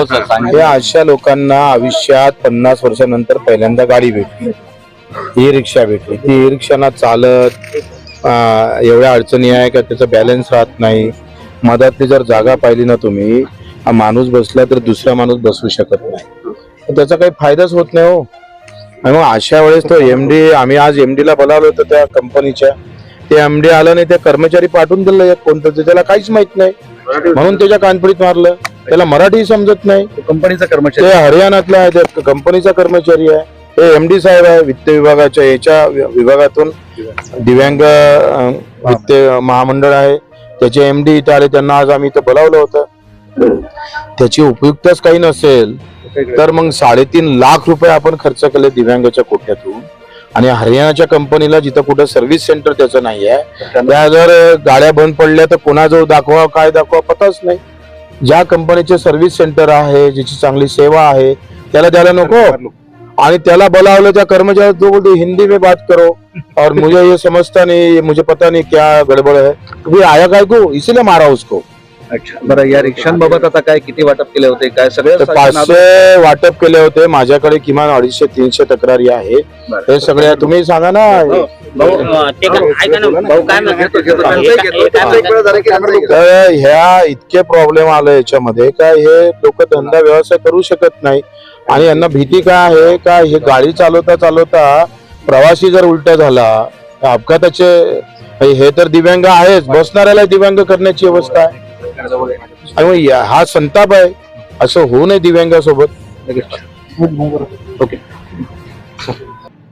हो सर सांगितलं. या अशा लोकांना आयुष्यात पन्नास वर्षानंतर पहिल्यांदा गाडी भेटली. ई रिक्षा भेटली. ती ई रिक्षाना चालत अं, एवढ्या अडचणी आहे का त्याचा बॅलन्स राहत नाही. मधातली जर जागा पाहिली ना तुम्ही हा माणूस बसला तर दुसरा माणूस बसू शकत नाही. तर त्याचा काही फायदाच होत नाही हो. आणि मग अशा वेळेस तो एमडी आम्ही आज एमडी ला बोलावलं होतं त्या कंपनीच्या. ते एमडी आलं नाही ते कर्मचारी पाठवून दिलं कोणतं त्याला काहीच माहीत नाही. म्हणून त्याच्या कानपुडीत मारलं. त्याला मराठी समजत नाही. कंपनीचा कर्मचारी. ते हरियाणातला आहे त्या कंपनीचा कर्मचारी आहे. हे एमडी साहेब आहे वित्त विभागाच्या याच्या विभागातून. दिव्यांग. वित्त महामंडळ आहे. त्याचे एमडी इथे आले त्यांना आज आम्ही इथं बोलावलं होतं. त्याची उपयुक्तच काही नसेल तर मग साडेतीन लाख रुपये आपण खर्च केले दिव्यांगाच्या कोट्यातून. आणि हरियाणाच्या कंपनीला जिथं कुठं सर्व्हिस सेंटर त्याचं नाही आहे त्या जर गाड्या बंद पडल्या तर कोणाजवळ दाखवा काय दाखवा पताच नाही. ज्या कंपनीचे सर्व्हिस सेंटर आहे ज्याची चांगली सेवा आहे त्याला द्यायला नको. आणि त्याला बोलावलं त्या कर्मचारी तो बोलते हिंदी में बात करो. और मुझे ये समझता नहीं मुझे पता नहीं क्या गड़बड़ है. तुम्ही आया काय को इसीलिए मारा उसको. अच्छा बरं या रिक्षांबाबत आता काय किती वाटप केले होते काय सगळे पाचशे वाटप केले होते. माझ्याकडे किमान अडीचशे तीनशे तक्रारी आहे हे सगळे तुम्ही सांगा ना तर ह्या इतके प्रॉब्लेम आले याच्यामध्ये का हे लोक धंदा व्यवसाय करू शकत नाही. आणि यांना भीती काय आहे? का हे गाडी चालवता चालवता प्रवासी जर उलटा झाला तर अपघाताचे हे तर दिव्यांग आहेच. बसणाऱ्याला दिव्यांग करण्याची व्यवस्था आहे. आणि हा संताप आहे. असं होऊ नये दिव्यांगासोबत. ओके.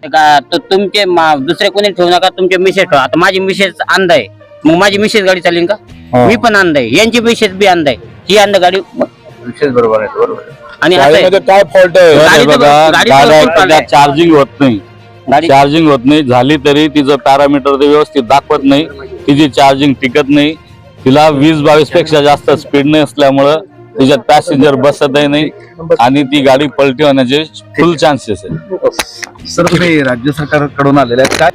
का तो तुमचे मा- दुसरे कोणी ठेवू नका तुमचे मिसेस ठेवा. आता माझी मिसेस अंध आहे. मग माझी मिसेस गाडी चालेल का? मी पण अंध आहे. यांची मिसेस बी अंध आहे. ही अंध गाडी विशेष बरोबर आहे बरोबर आहे. आणि असं आहे, गाडीमध्ये काय फॉल्ट आहे? गाडी तर- बघा गाडी तर गाड्या भरपूर चालू आहे. चार्जिंग होत नाही. गाडी चार्जिंग होत नाही. झाली तरी तिचं पॅरामीटर ते व्यवस्थित दाखवत नाही. तिची चार्जिंग टिकत नाही. तिला वीस बावीसपेक्षा जास्त स्पीड नाही असल्यामुळं तिच्यात पॅसेंजर बसतही नाही आणि ती गाडी पलटी होण्याचे फुल चान्सेस आहे सर तुम्ही राज्य सरकारकडून आलेले आहेत. काय